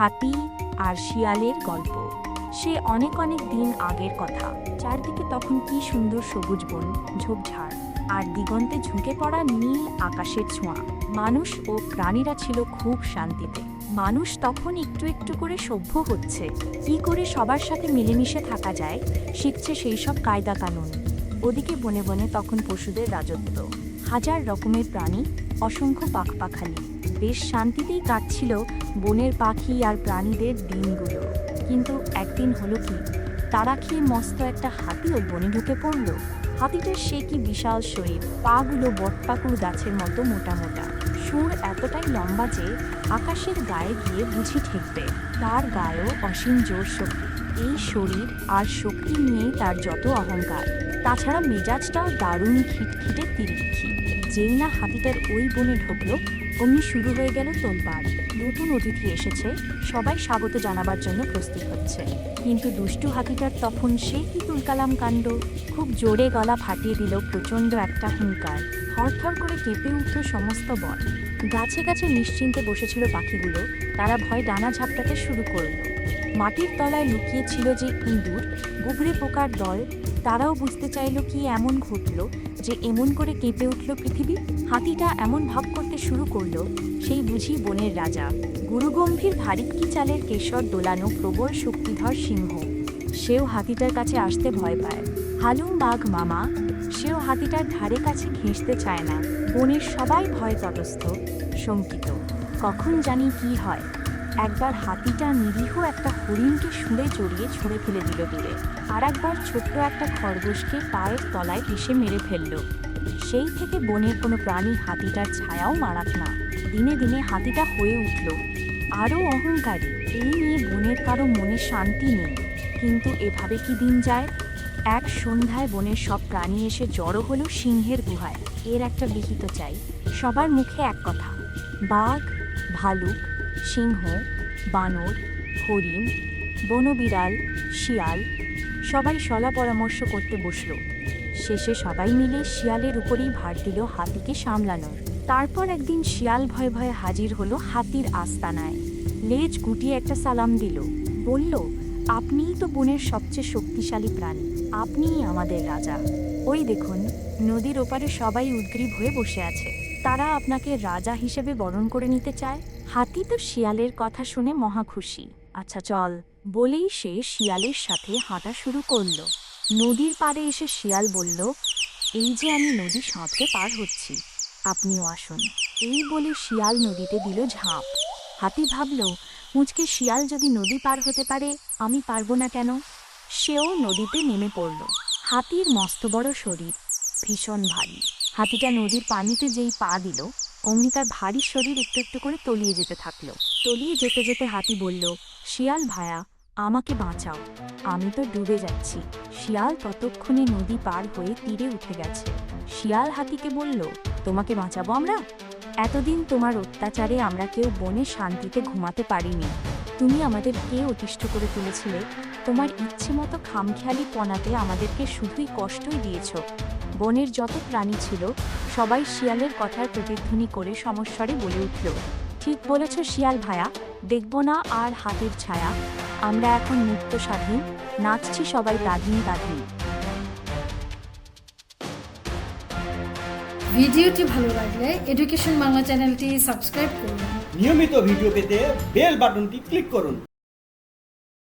হাতি আর শিয়ালের গল্প। সে অনেক অনেক দিন আগের কথা। চারদিকে তখন কি সুন্দর সবুজ বন, ঝোপঝাড় আর দিগন্তে ঝুঁকে পড়া নীল আকাশের ছোঁয়া। মানুষ ও প্রাণীরা ছিল খুব শান্তিতে। মানুষ তখন একটু একটু করে সভ্য হচ্ছে। কি করে সবার সাথে মিলেমিশে থাকা যায়, শিখছে সেই সব কায়দা কানুন। ওদিকে বনে বনে তখন পশুদের রাজত্ব। হাজার রকমের প্রাণী অসংখ্য পাখপাখালি বেশ শান্তিতেই কাটছিল বনের পাখি আর প্রাণীদের দিনগুলো। কিন্তু একদিন হলো কি, তারা খেয়ে মস্ত একটা হাতি ওই বনে ঢুকে পড়ল। হাতিটার সে কি বিশাল শরীর, পাগুলো বটপাকুর গাছের মতো মোটা মোটা। সুর এতটাই লম্বা যে আকাশের গায়ে গিয়ে বুঝি ঠেকবে। তার গায়েও অসীম জোর শক্তি। এই শরীর আর শক্তি নিয়ে তার যত অহংকার। তাছাড়া মেজাজটাও দারুণ খিটখিটে তিরিক্ষি। যেই না হাতিটার ওই বনে ঢুকলো, অমনি শুরু হয়ে গেল তোলপাড়। নতুন অতিথি এসেছে, সবাই স্বাগত জানাবার জন্য প্রস্তুত হচ্ছে। কিন্তু দুষ্টু হাতিটার তখন সে কি তুলকালাম কাণ্ড? খুব জোরে গলা ফাটিয়ে দিল প্রচণ্ড একটা হুঙ্কার। থরথর করে কেঁপে উঠল সমস্ত বন। গাছে গাছে নিশ্চিন্তে বসেছিল পাখিগুলো, তারা ভয় ডানা ঝাপটাতে শুরু করল। মাটির তলায় লুকিয়ে ছিল যে ইঁদুর গুবরে পোকার দল, তারাও বুঝতে চাইল কি এমন ঘটলো যে এমন করে কেঁপে উঠল পৃথিবী, হাতিটা এমন ভাব করতে শুরু করল, সেই বুঝি বনের রাজা। গুরুগম্ভীর ভারিক্কি চালের কেশর দোলানো প্রবল শক্তিধর সিংহ। সেও হাতিটার কাছে আসতে ভয় পায়। হালুম বাঘ মামা, সেও হাতিটার ধারে কাছে ঘেঁষতে চায় না। বনের সবাই ভয় তটস্থ, শঙ্কিত। কখন জানি কি হয়। একবার হাতিটা নিরীহ একটা হরিণকে শুঁড়ে জড়িয়ে ছুঁড়ে ফেলে দিল দূরে। আর একবার ছোট্ট একটা খরগোশকে পায়ের তলায় পিষে মেরে ফেলল। সেই থেকে বনের কোনো প্রাণী হাতিটার ছায়াও মারাক না। দিনে দিনে হাতিটা হয়ে উঠল। আরও অহংকারী, এই নিয়ে বনের কারও মনে শান্তি নেই। কিন্তু এভাবে কি দিন যায়? এক সন্ধ্যায় বনের সব প্রাণী এসে জড়ো হলো সিংহের গুহায়। এর একটা বিহিত চাই, সবার মুখে এক কথা। বাঘ, ভালুক সিংহ, বানর, হরিণ, বনবিড়াল, শিয়াল সবাই সলা পরামর্শ করতে বসল। শেষে সবাই মিলে শিয়ালের উপরেই ভার দিল হাতিকে সামলানোর। তারপর একদিন শিয়াল ভয়ে ভয়ে হাজির হলো হাতির আস্তানায়। লেজ গুটিয়ে একটা সালাম দিল। বলল, আপনিই তো বনের সবচেয়ে শক্তিশালী প্রাণী। আপনিই আমাদের রাজা। ওই দেখুন, নদীর ওপারে সবাই উদ্গ্রীব হয়ে বসে আছে। তারা আপনাকে রাজা হিসেবে বরণ করে নিতে চায়? হাতি তো শিয়ালের কথা শুনে মহা খুশি। আচ্ছা চল, বলেই সে শিয়ালের সাথে হাঁটা শুরু করল। নদীর পাড়ে এসে শিয়াল বলল, এই যে আমি নদী সাঁতরে পার হচ্ছি, আপনিও আসুন। এই বলে শিয়াল নদীতে দিল ঝাঁপ। হাতি ভাবল, মুচকে শিয়াল যদি নদী পার হতে পারে, আমি পারব না কেন? সেও নদীতে নেমে পড়ল। হাতির মস্ত বড় শরীর, ভীষণ ভারী। হাতিটা নদীর পানিতে যেই পা দিল অমনি তার ভারী শরীর একটু একটু করে তলিয়ে যেতে থাকল। তলিয়ে যেতে যেতে হাতি বলল, শিয়াল ভায়া, আমাকে বাঁচাও। আমি তো ডুবে যাচ্ছি। শিয়াল ততক্ষণে নদী পার হয়ে তীরে উঠে গেছে। শিয়াল হাতিকে বলল, তোমাকে বাঁচাবো আমরা? এতদিন তোমার অত্যাচারে আমরা কেউ বনে শান্তিতে ঘুমাতে পারিনি। তুমি আমাদের কে অতিষ্ঠ করে তুলেছিলে। তোমার ইচ্ছে মতো খামখেয়ালি পনাতে আমাদেরকে শুধুই কষ্টই দিয়েছ। বনের যত প্রাণী ছিল, সবাই শিয়ালের কথার প্রতিধ্বনি করে সমস্বরে বলে উঠল, ঠিক বলেছ শিয়াল ভায়া, দেখব না আর হাতের ছায়া। আমরা এখন মুক্ত স্বাধীন, নাচছি সবাই দাধিন দাধিন ভিডিওটি ভালো লাগলে এডুকেশন বাংলা চ্যানেলটি সাবস্ক্রাইব করুন। নিয়মিত ভিডিও পেতে বেল বাটনটি ক্লিক করুন।